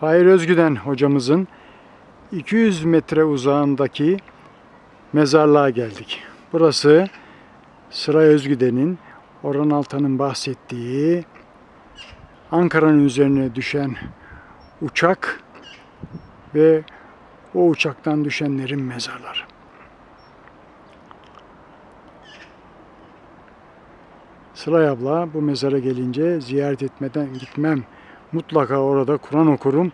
Fahir Özgüden hocamızın 200 metre uzağındaki mezarlığa geldik. Burası Sıray Özgüden'in, Orhan Altan'ın bahsettiği Ankara'nın üzerine düşen uçak ve o uçaktan düşenlerin mezarları. Sıray abla bu mezara gelince ziyaret etmeden gitmem. Mutlaka orada Kur'an okurum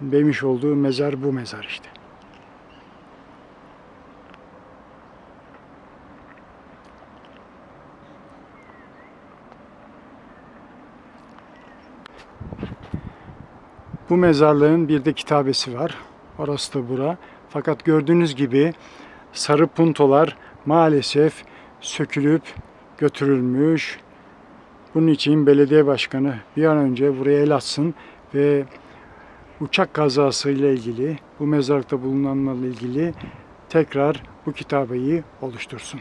demiş olduğu mezar bu mezar işte. Bu mezarlığın bir de kitabesi var. Orası da bura. Fakat gördüğünüz gibi sarı puntolar maalesef sökülüp götürülmüş. Bunun için belediye başkanı bir an önce buraya el atsın ve uçak kazasıyla ilgili, bu mezarlıkta bulunanlarla ilgili tekrar bu kitabeyi oluştursun.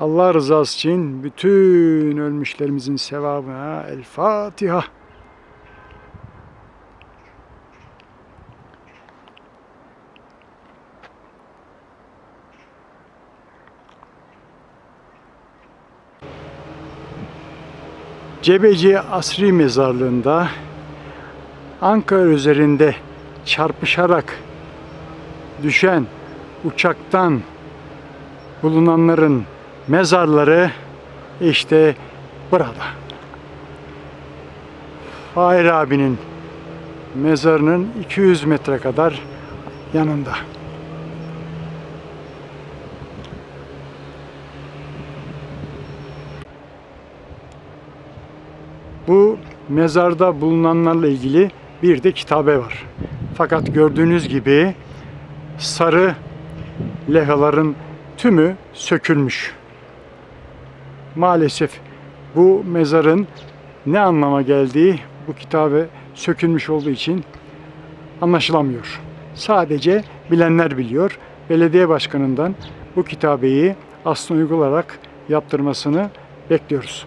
Allah rızası için bütün ölmüşlerimizin sevabına El Fatiha. Cebeci Asri Mezarlığı'nda Ankara üzerinde çarpışarak düşen uçaktan bulunanların mezarları işte burada. Fahir abinin mezarının 200 metre kadar yanında. Bu mezarda bulunanlarla ilgili bir de kitabe var. Fakat gördüğünüz gibi sarı levhaların tümü sökülmüş. Maalesef bu mezarın ne anlama geldiği bu kitabe sökülmüş olduğu için anlaşılamıyor. Sadece bilenler biliyor. Belediye başkanından bu kitabeyi aslında uygularak yaptırmasını bekliyoruz.